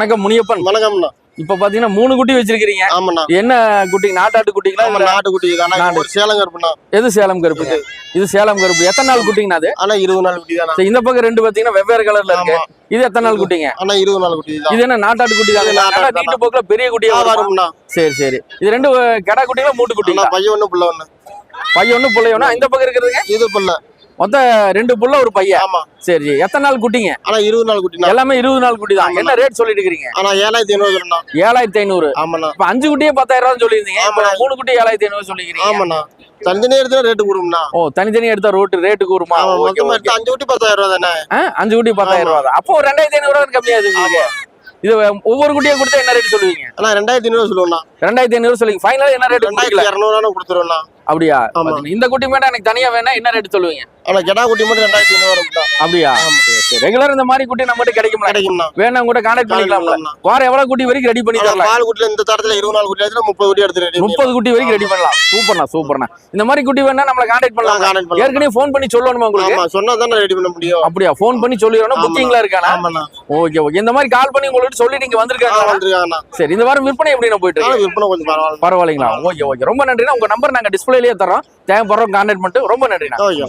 வணக்கம் முனியப்பன். வணக்கம்ண்ணா. இப்ப பாத்தீங்கன்னா மூணு குட்டி வச்சிருக்கீங்க ஆமாண்ணா. என்ன குட்டி? நாட்டாட்டு குட்டிங்களா ஆமா இல்ல? நாட்டுக்குட்டி ஆனா நாடு. ஒரு சேலம் கருப்புண்ணா. எது சேலம் கருப்பு? இது. சேலம் கருப்பு. எத்தனை நாள் குட்டிங்கண்ணா அது? ஆனா இருபது நாள் குட்டி தானா இந்த பக்கம் ரெண்டு பாத்தீங்கன்னா வெவ்வேறு கலர்ல இருக்கு. இது எத்தனை நாள் குட்டிங்க? ஆனா இருபது நாள் குட்டி இது என்ன நாட்டாட்டு குட்டி தான்? நீட்டு போக்குல பெரிய குட்டியா வரும்? வரும்ண்ணா சரி சரி. இது ரெண்டு கெடா குட்டிங்களா மூட்டு குட்டிங்களா? பையன் ஒண்ணு புள்ள ஒண்ணு. பையன் ஒண்ணு புள்ளைய ஒண்ணு இந்த பக்கம் இருக்கிறதுங்க? இது புள்ள. மொத்தம் ரெண்டு புள்ள ஒரு பையன். ஆமா. சரி எத்தனை நாள் குட்டிங்க? ஆனா இருபது நாள் குட்டிண்ணா எல்லாமே இருபது நாள் குட்டி தான். என்ன ரேட் சொல்லிட்டு இருக்கிறீங்க ஆனா ஏழாயிரத்தி ஐநூறு சொல்லணும் ஏழாயிரத்தி ஐநூறு. ஆமாண்ணா. இப்ப அஞ்சு குட்டியே பத்தாயிரம் ரூபாய் சொல்லியிருந்தீங்க. மூணு குட்டி ஏழாயிரத்தி ஐநூறு சொல்லிக்கிறீங்க. ஆமாண்ணா. தனி எடுத்து ரேட்டு கொடுக்கும்ண்ணா ஓ தனித்தனி எடுத்தா ரோட்டு ரேட்டு ஓகே மொத்தமா எடுத்து அஞ்சு குட்டி பத்தாயிரம் ரூபா தானே அஞ்சு குட்டி பத்தாயிரம் ரூபா அப்போ ஒரு ரெண்டாயிரத்தி ஐநூறு ரூபா கம்மியா இது ஒவ்வொரு குட்டியை கொடுத்தா என்ன ரேட் சொல்லுவீங்க? ஆனா ரெண்டாயிரத்தி ஐநூறு சொல்லுவோம்ண்ணா. ரெண்டாயிரத்தி ஐநூறு சொல்லுங்க ஃபைனலா என்ன ரேட் ரெண்டாயிரத்தி இரநூறுவா கொடுத்துருவோம்ண்ணா. அப்படியா? இந்த குட்டி மட்டும் எனக்கு தனியா வேணா என்ன ரேட் சொல்லுவீங்க? ஆனா கெடா குட்டி மட்டும் ரெண்டாயிரத்தி ஐநூறு அப்படியா? ரெகுலர் இந்த மாதிரி குட்டி நம்மகிட்ட கிடைக்குமா கிடைக்கும்ண்ணா. வேணா கூட கான்டாக்ட் பண்ணிக்கலாம்ண்ணா. வாரம் எவ்வளவு குட்டி வரைக்கும் ரெடி பண்ணி தரலாம்? பால் குட்டில இந்த தரத்துல இருபது நாள் குட்டி முப்பது குட்டி எடுத்து முப்பது குட்டி வரைக்கும் ரெடி பண்ணலாம். சூப்பர்ண்ணா சூப்பர்ண்ணா. இந்த மாதிரி குட்டி வேணா நம்மள கான்டாக்ட் பண்ணலாம். ஏற்கனவே ஃபோன் பண்ணி சொல்லணுமா உங்களுக்கு? சொன்னா தானே ரெடி பண்ண முடியும். அப்படியா? ஃபோன் பண்ணி சொல்லிடணும். ஆமாண்ணா. புக்கிங்ல இருக்கானா? ஓகே ஓகே இந்த மாதிரி கால் பண்ணி உங்களுக்கு சொல்லி நீங்க வந்திருக்காங்க சரி இந்த வாரம் விற்பனை எப்படிண்ணா போயிட்டு விற்பனை கொஞ்சம் பரவாயில்ல. பரவாயில்லைங்களா? ஓகே ஓகே ரொம்ப நன்றிண்ணா. உங்க நம்பர் நாங்க டிஸ்பிளேலயே தரோம் தேவைப்படுறோம் கான்டாக்ட் பண்ணிட்டு ரொம்ப நன்றிண்ணா. ஓகே.